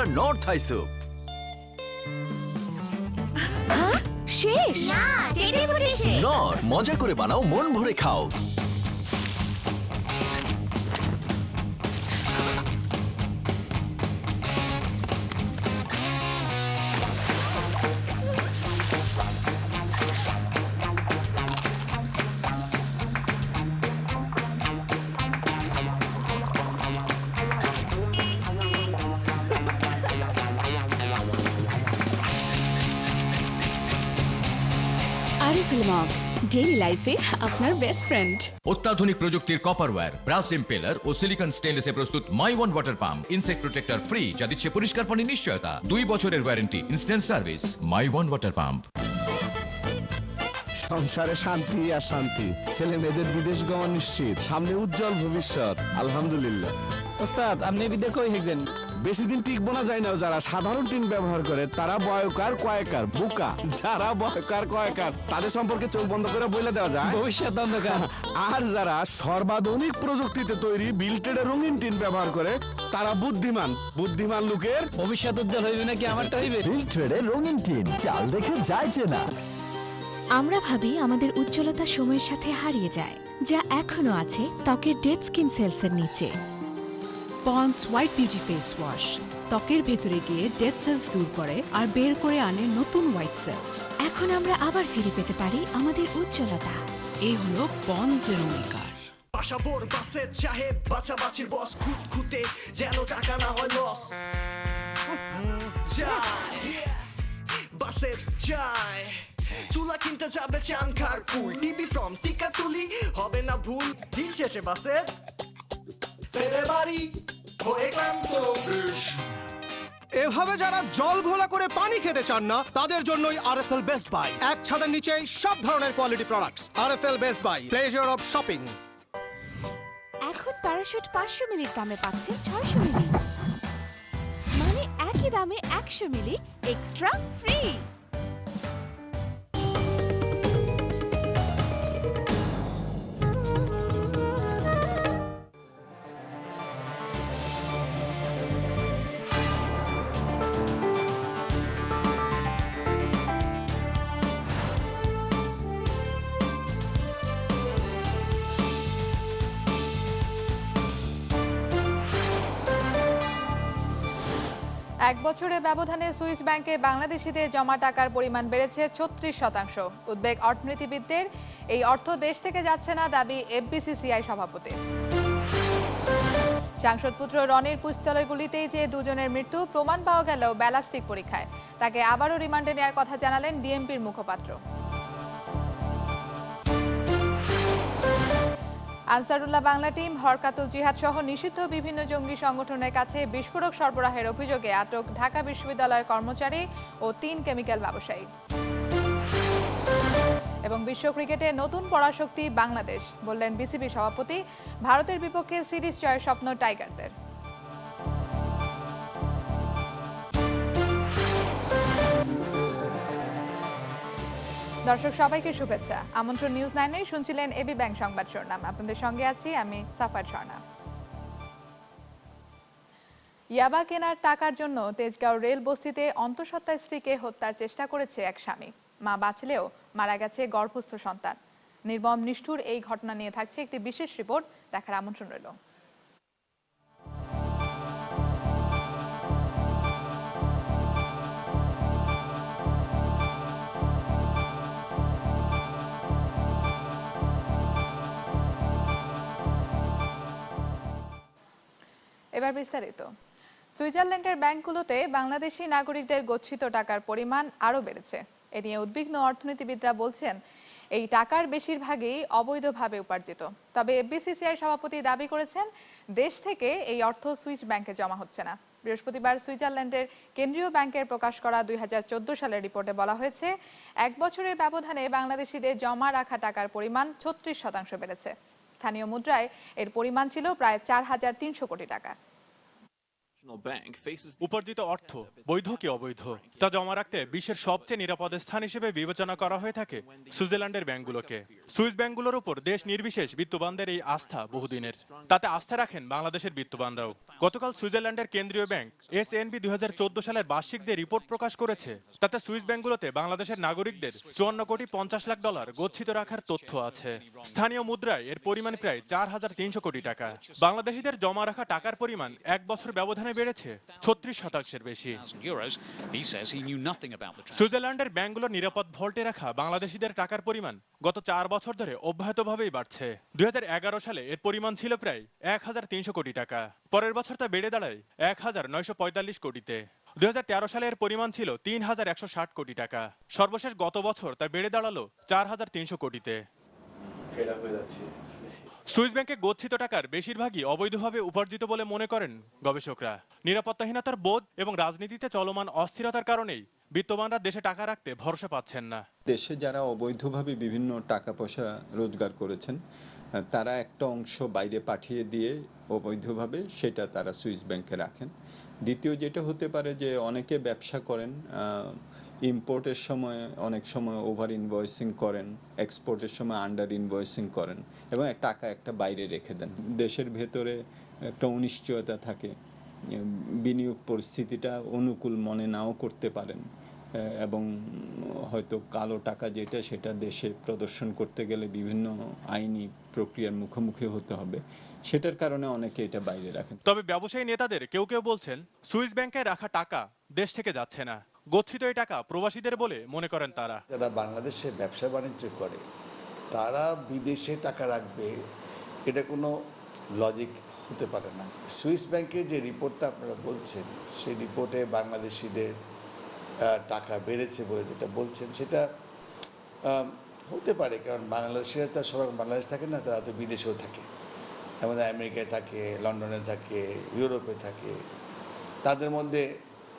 মজাদার north soup. শেষ? না চেটে ফুটে সে নর মজা করে বানাও মন ভরে খাও। ডেইলি লাইফে আপনার বেস্ট ফ্রেন্ড অত্যাধুনিক প্রযুক্তির কপার ওয়্যার ব্রাস ইম্পেলার ও সিলিকন স্টেনলেসে প্রস্তুত my one water pump insect protector free যা দিচ্ছে পরিষ্কার পানির নিশ্চয়তা। দুই বছরের warranty instant service my one water pump সংসারে শান্তি আর শান্তি। ছেলে মেয়েদের বিদেশ গমন নিশ্চিত। সামনে উজ্জ্বল ভবিষ্যৎ। আলহামদুলিল্লাহ। ওস্তাদ আপনি বিদে কই হেগছেন বেশি দিন টিকবো না যায় না যারা সাধারণ টিন ব্যবহার করে তারা বয়কার কয়েকার বুকা। যারা বয়কার কয়েকার তাদের সম্পর্কে চোখ বন্ধ করে বলে দেওয়া যায়। ভবিষ্যৎ অন্ধকার। আর যারা সর্বাধুনিক প্রযুক্তিতে তৈরি বিল্টেডের রঙিন টিন ব্যবহার করে তারা বুদ্ধিমান। বুদ্ধিমান লোকের ভবিষ্যৎ উজ্জ্বল হইবে নাকি আমারটা হইবে? রঙিন টিন চাল দেখে যায় চেনা। আমরা ভাবি আমাদের উজ্জ্বলতা সময়ের সাথে হারিয়ে যায় যা এখনও আছে ত্বকের ডেড স্কিন সেলসের নিচে। Pond's white beauty face wash ত্বকের ভেতরে গিয়ে ডেড সেলস দূর করে আর বের করে আনে নতুন হোয়াইট সেলস এখন আমরা আবার ফিরে পেতে পারি আমাদের উজ্জ্বলতা। এই হলো পন্সের অঙ্গীকার। বাসাবোর বাসে চাহে বাছাবাছির বস খুঁত খুঁতে যেন টাকা না হয় লস যায়। বাসে যায়। চুলা কিনতে যাবে চান খার ফুল টিভি ফ্রম টিকা তুলি হবে না ভুল দিন শেষে বাসে। ফেরে বাড়ি হয়ে ক্লান্ত এভাবে যারা জল ঘোলা করে পানি খেতে চান না তাদের জন্যই আরএফএল বেস্ট বাই এক ছাদের নিচেই সব ধরনের quality products RFL best buy pleasure of shopping এখন প্যারাশুট পাঁচশো মিলির দামে পাচ্ছেন ছয়শো মিলি। মানে একই দামে একশো মিলি এক্সট্রা ফ্রি এক বছরের ব্যবধানে সুইস ব্যাংকে বাংলাদেশিদের জমা টাকার পরিমাণ বেড়েছে ছত্রিশ শতাংশ। উদ্বেগ অর্থনীতিবিদদের, এই অর্থ দেশ থেকে যাচ্ছে না দাবি এফবিসিসিআই সভাপতি সাংসদ পুত্র রনির পুস্তলগুলিতেই যে দুজনের মৃত্যু, প্রমাণ পাওয়া গেল ব্যালাস্টিক পরীক্ষায়। তাকে আবারও রিমান্ডে নেওয়ার কথা জানালেন ডিএমপির মুখপাত্র। আনসারুল্লাহ বাংলা টিম হরকাতুল জিহাদ সহ নিষিদ্ধ বিভিন্ন জঙ্গি সংগঠনের কাছে বিস্ফোরক সরবরাহের অভিযোগে আটক ঢাকা বিশ্ববিদ্যালয়ের কর্মচারী ও তিন কেমিক্যাল ব্যবসায়ী। এবং বিশ্ব ক্রিকেটে নতুন পরাশক্তি বাংলাদেশ, বললেন বিসিবি সভাপতি, ভারতের বিপক্ষে সিরিজ জয়ের স্বপ্ন টাইগারদের। দর্শক, সবাইকে শুভেচ্ছা। আমন্ত্রণ নিউজ নাইনে শুনছিলেন এবি ব্যাংক সংবাদ শিরোনাম। আপনাদের সঙ্গে আছি আমি সাফার স্বর্ণা ইয়াবা কেনার টাকার জন্য তেজগাঁও রেল বস্তিতে অন্তঃসত্ত্বা স্ত্রীকে হত্যার চেষ্টা করেছে এক স্বামী। মা বাঁচলেও মারা গেছে গর্ভস্থ সন্তান। নির্মম নিষ্ঠুর এই ঘটনা নিয়ে থাকছে একটি বিশেষ রিপোর্ট দেখার আমন্ত্রণ রইল। এবার বিস্তারিত। সুইজারল্যান্ডের ব্যাংকগুলোতে বাংলাদেশি নাগরিকদের গচ্ছিত টাকার পরিমাণ আরও বেড়েছে। এ নিয়ে উদ্বিগ্ন অর্থনীতিবিদরা বলছেন, এই টাকার বেশিরভাগই অবৈধভাবে উপার্জিত। তবে এফবিসিসিআই সভাপতি দাবি করেছেন, দেশ থেকে এই অর্থ সুইস ব্যাংকে জমা হচ্ছে না। বৃহস্পতিবার সুইজারল্যান্ডের কেন্দ্রীয় ব্যাংকের প্রকাশ করা দুই হাজার চোদ্দ সালের রিপোর্টে বলা হয়েছে, এক বছরের ব্যবধানে বাংলাদেশিদের জমা রাখা টাকার পরিমাণ ছত্রিশ শতাংশ বেড়েছে। স্থানীয় মুদ্রায় এর পরিমাণ ছিল প্রায় চার হাজার তিনশো কোটি টাকা। উপার্জিত অর্থ, বৈধ কি অবৈধ? তা জমা রাখতে বিশ্বের সবচেয়ে নিরাপদ স্থান হিসেবে বিবেচনা করা হয়ে থাকে সুইজারল্যান্ডের ব্যাংকগুলোকে। সুইস ব্যাংকগুলোর উপর দেশ নির্বিশেষ বিত্তবানদের এই আস্থা বহুদিনের। তাতে আস্থা রাখেন বাংলাদেশের বিত্তবানরাও। গতকাল সুইজারল্যান্ডের কেন্দ্রীয় ব্যাংক এস এনবি দুই সালের বার্ষিক যে রিপোর্ট প্রকাশ করেছে তাতে সুইস ব্যাংকগুলোতে বাংলাদেশের নাগরিকদের চুয়ান্ন কোটি পঞ্চাশ লাখ ডলার গচ্ছিত রাখার তথ্য আছে। স্থানীয় মুদ্রায় এর পরিমাণ প্রায় চার হাজার তিনশো কোটি টাকা। বাংলাদেশিদের জমা রাখা টাকার পরিমাণ এক বছর ব্যবধানে বেড়েছে ছত্রিশ শতাংশের বেশি। সুইজারল্যান্ডের ব্যাংকগুলোর নিরাপদ ভল্টে রাখা বাংলাদেশিদের টাকার পরিমাণ গত চার বছর ধরে অব্যাহতভাবেই বাড়ছে। দু হাজার এগারো সালে এর পরিমাণ ছিল প্রায় এক হাজার তিনশো কোটি টাকা। পরের বছর তা বেড়ে দাঁড়ায় এক হাজার নয়শো পঁয়তাল্লিশ কোটিতে। দুই হাজার তেরো সালে এর পরিমাণ ছিল তিন হাজার একশো ষাট কোটি টাকা। সর্বশেষ গত বছর তা বেড়ে দাঁড়াল চার হাজার তিনশো কোটিতে। সুইস ব্যাংকে গচ্ছিত টাকার বেশিরভাগই অবৈধভাবে উপার্জিত বলে মনে করেন গবেষকরা। নিরাপত্তাহীনতার বোধ এবং রাজনীতিতে চলমান অস্থিরতার কারণেই বিত্তবানরা দেশে টাকা রাখতে ভরসা পাচ্ছেন না। দেশে যারা অবৈধভাবে বিভিন্ন টাকা পয়সা রোজগার করেছেন তারা একটা অংশ বাইরে পাঠিয়ে দিয়ে অবৈধভাবে সেটা তারা সুইস ব্যাংকে রাখেন। দ্বিতীয় যেটা হতে পারে যে অনেকে ব্যবসা করেন ইম্পোর্টের সময় অনেক সময় ওভার ইনভয়েসিং করেন এক্সপোর্টের সময় আন্ডার ইনভয়েসিং করেন এবং টাকা একটা বাইরে রেখে দেন। দেশের ভেতরে একটা অনিশ্চয়তা থাকে, বিনিয়োগ পরিস্থিতিটা অনুকূল মনে নাও করতে পারেন, এবং হয়তো কালো টাকা যেটা সেটা দেশে প্রদর্শন করতে গেলে বিভিন্ন আইনি প্রক্রিয়ার মুখোমুখি হতে হবে। সেটার কারণে অনেকে এটা বাইরে রাখেন। তবে ব্যবসায়ী নেতাদের কেউ কেউ বলছেন, সুইস ব্যাংকে রাখা টাকা দেশ থেকে যাচ্ছে না। গচ্ছিত এই টাকা প্রবাসীদের বলে মনে করেন তারা। যারা বাংলাদেশে ব্যবসা বাণিজ্য করে, তারা বিদেশে টাকা রাখবে, এটা কোনো লজিক হতে পারে না। সুইস ব্যাংকের যে রিপোর্টটা আপনারা বলছেন, সেই রিপোর্টে বাংলাদেশিদের টাকা বেড়েছে বলে যেটা বলছেন, সেটা হতে পারে। কারণ বাংলাদেশিরা তো সবাই বাংলাদেশ থাকে না, তারা তো বিদেশেও থাকে। আমাদের আমেরিকায় থাকে, লন্ডনে থাকে, ইউরোপে থাকে। তাদের মধ্যে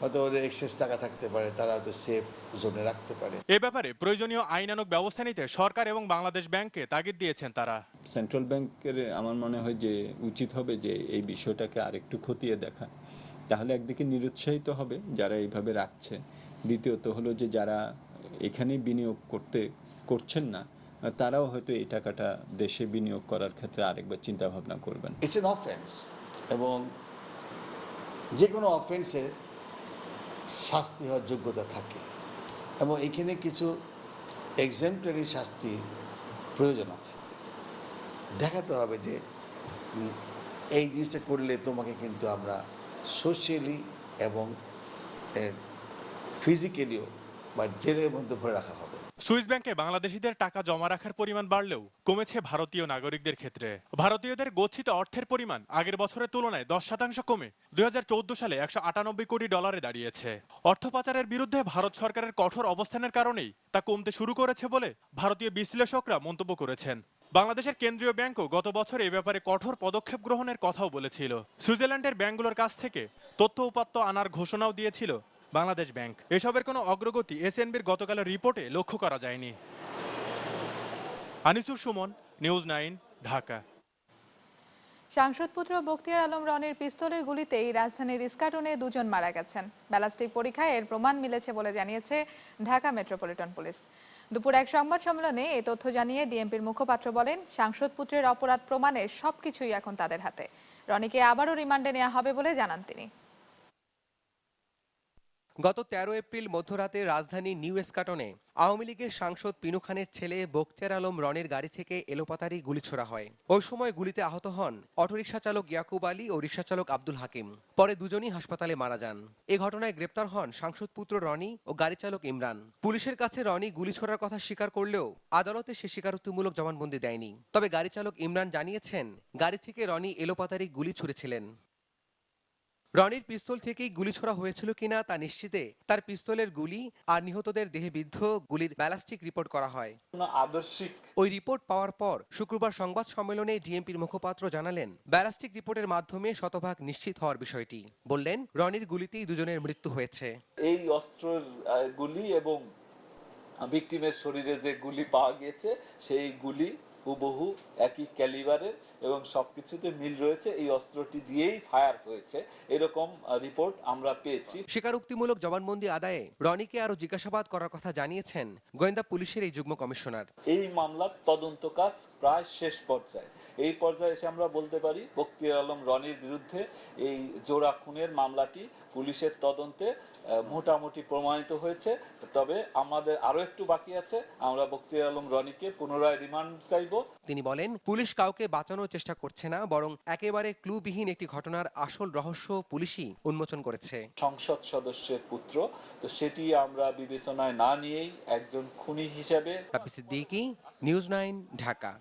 হয়তো ওদের এক্সেস টাকা থাকতে পারে তারা হয়তো সেফ জোনে রাখতে পারে। এ ব্যাপারে প্রয়োজনীয় আইনানুগ ব্যবস্থা নিতে সরকার এবং বাংলাদেশ ব্যাংককে তাগিদ দিয়েছেন তারা। সেন্ট্রাল ব্যাংকের আমার মনে হয় যে উচিত হবে যে এই বিষয়টাকে আরেকটু খতিয়ে দেখা। তাহলে একদিকে নিরুৎসাহিত হবে যারা এইভাবে রাখছে। দ্বিতীয়ত হলো যে যারা এখানে বিনিয়োগ করতে করছেন না তারাও হয়তো এই টাকাটা দেশে বিনিয়োগ করার ক্ষেত্রে আরেকবার চিন্তা ভাবনা করবেন। ইটস এন অফেন্স এবং যে কোনো অফেন্সে শাস্তি হওয়ার যোগ্যতা থাকে। এবং এখানে কিছু এক্সাম্পলারি শাস্তির প্রয়োজন আছে। দেখাতে হবে যে এই জিনিসটা করলে তোমাকে কিন্তু আমরা সোশ্যালি এবং ফিজিক্যালিও বা জেলের মধ্যে ভরে রাখা হবে। সুইস ব্যাংকে বাংলাদেশিদের টাকা জমা রাখার পরিমাণ বাড়লেও কমেছে ভারতীয় নাগরিকদের ক্ষেত্রে। ভারতীয়দের গচ্ছিত অর্থের পরিমাণ আগের বছরের তুলনায় দশ শতাংশ কমে দুই হাজার চৌদ্দ সালে একশো আটানব্বই কোটি ডলারে দাঁড়িয়েছে। অর্থ পাচারের বিরুদ্ধে ভারত সরকারের কঠোর অবস্থানের কারণেই তা কমতে শুরু করেছে বলে ভারতীয় বিশ্লেষকরা মন্তব্য করেছেন। বাংলাদেশের কেন্দ্রীয় ব্যাংকও গত বছর এ ব্যাপারে কঠোর পদক্ষেপ গ্রহণের কথাও বলেছিল। সুইজারল্যান্ডের ব্যাংকগুলোর কাছ থেকে তথ্য উপাত্ত আনার ঘোষণাও দিয়েছিল বাংলাদেশ ব্যাংক। এসবের কোনো অগ্রগতি এসএনবির গতকালের রিপোর্টে লক্ষ্য করা যায়নি। Anisur Sumon, news nine, Dhaka. সাংসদ পুত্র বখতিয়ার আলম রনির পিস্তলের গুলিতেই রাজধানীর ইস্কাটনে দুজন মারা গেছেন। ব্যালাস্টিক পরীক্ষায় এর প্রমাণ মিলেছে বলে জানিয়েছে ঢাকা মেট্রোপলিটন পুলিশ। দুপুর এক সংবাদ সম্মেলনে এই তথ্য জানিয়ে ডিএমপির মুখপাত্র বলেন, সাংসদ পুত্রের অপরাধ প্রমাণের সবকিছুই এখন তাদের হাতে। রনিকে আবারও রিমান্ডে নেওয়া হবে বলে জানান তিনি। গত তেরো এপ্রিল মধ্যরাতে রাজধানী নিউ এসকাটনে আওয়ামী লীগের সাংসদ পিনু খানের ছেলে বখতিয়ার আলম রনের গাড়ি থেকে এলোপাতারি গুলি ছোড়া হয়। ওই সময় গুলিতে আহত হন অটোরিকশা চালক ইয়াকুব আলী ও রিকশা চালক আব্দুল হাকিম। পরে দুজনই হাসপাতালে মারা যান। এ ঘটনায় গ্রেপ্তার হন সাংসদ পুত্র রনি ও গাড়ি চালক ইমরান। পুলিশের কাছে রনি গুলি ছোড়ার কথা স্বীকার করলেও আদালতে সে স্বীকারোক্তিমূলক জবানবন্দি দেয়নি। তবে গাড়ি চালক ইমরান জানিয়েছেন, গাড়ি থেকে রনি এলোপাতারি গুলি ছুড়েছিলেন। রনির পিস্তল থেকেই গুলি ছোড়া হয়েছিল কিনা তা নিশ্চিতে তার পিস্তলের গুলি আর নিহতদের দেহে বিদ্ধ গুলির ব্যালাস্টিক রিপোর্ট করা হয়। আদর্শিক। ওই রিপোর্ট পাওয়ার পর শুক্রবার সংবাদ সম্মেলনে ডিএমপির মুখপাত্র জানালেন ব্যালাস্টিক রিপোর্টের মাধ্যমে শতভাগ নিশ্চিত হওয়ার বিষয়টি। বললেন রনির গুলিতেই দুজনের মৃত্যু হয়েছে। এই অস্ত্রের গুলি এবং ভিকটিমের শরীরে যে গুলি পাওয়া গিয়েছে সেই গুলি হুবহু একই ক্যালিবারের এবং সবকিছুতে মিল রয়েছে। এই অস্ত্রটি দিয়েই ফায়ার হয়েছে। এরকম রিপোর্ট আমরা পেয়েছি। স্বীকারোক্তিমূলক জবানবন্দি আদায়ে রনিকে আরও জিজ্ঞাসাবাদ করার কথা জানিয়েছেন গোয়েন্দা পুলিশের এই যুগ্ম কমিশনার। এই মামলার তদন্ত কাজ প্রায় শেষ পর্যায়ে। এই পর্যায়ে এসে আমরা বলতে পারি বক্তিয়ার আলম রনির বিরুদ্ধে এই জোড়া খুনের মামলাটি পুলিশের তদন্তে মোটামুটি প্রমাণিত হয়েছে। তবে আমাদের আরও একটু বাকি আছে। আমরা বক্তিয়ার আলম রনিকে পুনরায় রিমান্ড চাইব। তিনি বলেন পুলিশ কাউকে বাঁচানোর চেষ্টা করছে না বরং একেবারে ক্লুবিহীন একটি ঘটনার আসল রহস্য পুলিশই উন্মোচন করেছে। সংসদ সদস্যের পুত্র তো সেটি আমরা বিবেচনায় না নিয়েই একজন খুনি হিসেবে Siddiqui news nine Dhaka.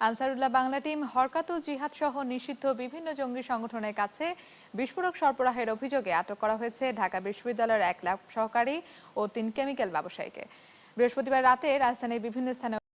Ansarullah Bangla team Harkatul Jihad সহ নিষিদ্ধ বিভিন্ন জঙ্গি সংগঠনের কাছে বিস্ফোরক সরবরাহের অভিযোগে আটক করা হয়েছে ঢাকা বিশ্ববিদ্যালয়ের এক ল্যাব সহকারী ও তিন কেমিক্যাল ব্যবসায়ীকে। বৃহস্পতিবার রাতে রাজধানীর বিভিন্ন স্থানে